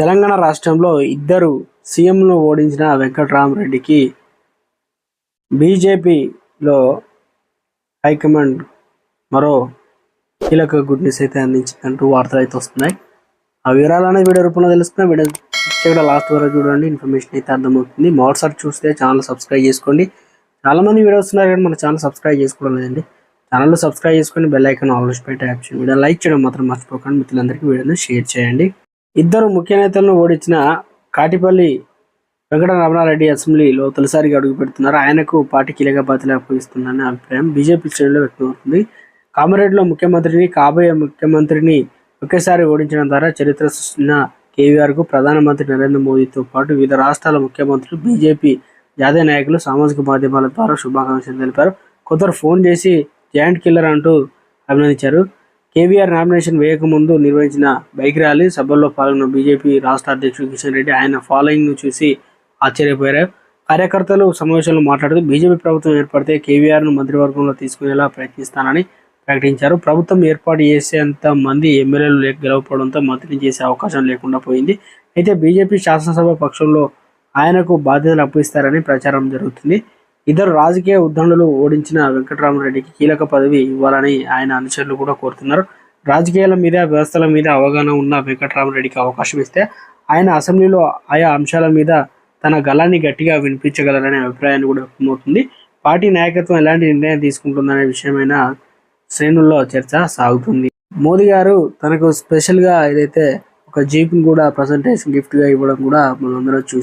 తెలంగాణ రాష్ట్రంలో ఇద్దరు సీఎంను ఓడించిన వెంకట్రామరెడ్డికి బీజేపీలో హైకమాండ్ మరో కీలక గుడ్ న్యూస్ అయితే అందించిందంటూ వార్తలు అయితే వస్తున్నాయి. ఆ వివరాలు అనేది వీడియో రూపంలో తెలుస్తున్నాయి. వీడియో ఇక్కడ లాస్ట్ వరకు చూడండి. ఇన్ఫర్మేషన్ అయితే అర్థమవుతుంది. మొదటిసారి చూస్తే ఛానల్ సబ్స్క్రైబ్ చేసుకోండి. చాలా మంది వీడియో వస్తున్నారు కానీ మన ఛానల్ సబ్స్క్రైబ్ చేసుకోవడం లేదండి. ఛానల్ సబ్స్క్రైబ్ చేసుకొని బెల్ ఐకాన్ ఆల్రెడీ పెట్టి ట్యాప్ చేయండి. వీడియో లైక్ చేయడం మాత్రం మర్చిపోకండి. మిత్రులందరికీ వీడియోని షేర్ చేయండి. ఇద్దరు ముఖ్య నేతలను ఓడించిన కాటిపల్లి వెంకట రమణారెడ్డి అసెంబ్లీలో తొలిసారిగా అడుగు పెడుతున్నారు. ఆయనకు పార్టీ కీలక బాధ్యత అప్పగిస్తుందనే అభిప్రాయం బీజేపీ శ్రేణిలో వ్యక్తమవుతుంది కామారెడ్డిలో ముఖ్యమంత్రిని కాబోయే ముఖ్యమంత్రిని ఒకేసారి ఓడించడం ద్వారా చరిత్ర సృష్టించిన కేవీఆర్కు ప్రధానమంత్రి నరేంద్ర మోదీతో పాటు వివిధ రాష్ట్రాల ముఖ్యమంత్రులు బీజేపీ జాతీయ నాయకులు సామాజిక మాధ్యమాల ద్వారా శుభాకాంక్షలు తెలిపారు. కొందరు ఫోన్ చేసి జాయింట్ కిల్లర్ అంటూ అభినందించారు. కేవీఆర్ నామినేషన్ వేయకముందు నిర్వహించిన బైక్ ర్యాలీ సభల్లో పాల్గొన్న బీజేపీ రాష్ట్ర అధ్యక్షుడు కిషన్ రెడ్డి ఆయన ఫాలోయింగ్ను చూసి ఆశ్చర్యపోయారు. కార్యకర్తలు సమావేశంలో మాట్లాడుతూ బీజేపీ ప్రభుత్వం ఏర్పడితే కేవీఆర్ను మంత్రివర్గంలో తీసుకునేలా ప్రయత్నిస్తానని ప్రకటించారు. ప్రభుత్వం ఏర్పాటు చేసేంత మంది ఎమ్మెల్యేలు లేక గెలవకపోవడంతో మంత్రిని చేసే అవకాశం లేకుండా పోయింది. అయితే బీజేపీ శాసనసభ పక్షంలో ఆయనకు బాధ్యతలు అప్పగిస్తారని ప్రచారం జరుగుతుంది. ఇద్దరు రాజకీయ ఉద్దండులు ఓడించిన వెంకటరామరెడ్డికి కీలక పదవి ఇవ్వాలని ఆయన అనుచరులు కూడా కోరుతున్నారు. రాజకీయాల మీద వ్యవస్థల మీద అవగాహన ఉన్న వెంకటరామరెడ్డికి అవకాశం ఇస్తే ఆయన అసెంబ్లీలో ఆయా అంశాల మీద తన గలాన్ని గట్టిగా వినిపించగలరనే అభిప్రాయాన్ని కూడా వ్యక్తమవుతుంది. పార్టీ నాయకత్వం ఎలాంటి నిర్ణయం తీసుకుంటుందనే విషయమైన శ్రేణుల్లో చర్చ సాగుతుంది. మోదీ గారు తనకు స్పెషల్గా ఏదైతే ఒక జీప్ని కూడా ప్రజెంటేషన్ గిఫ్ట్గా ఇవ్వడం కూడా మనందరం చూసి.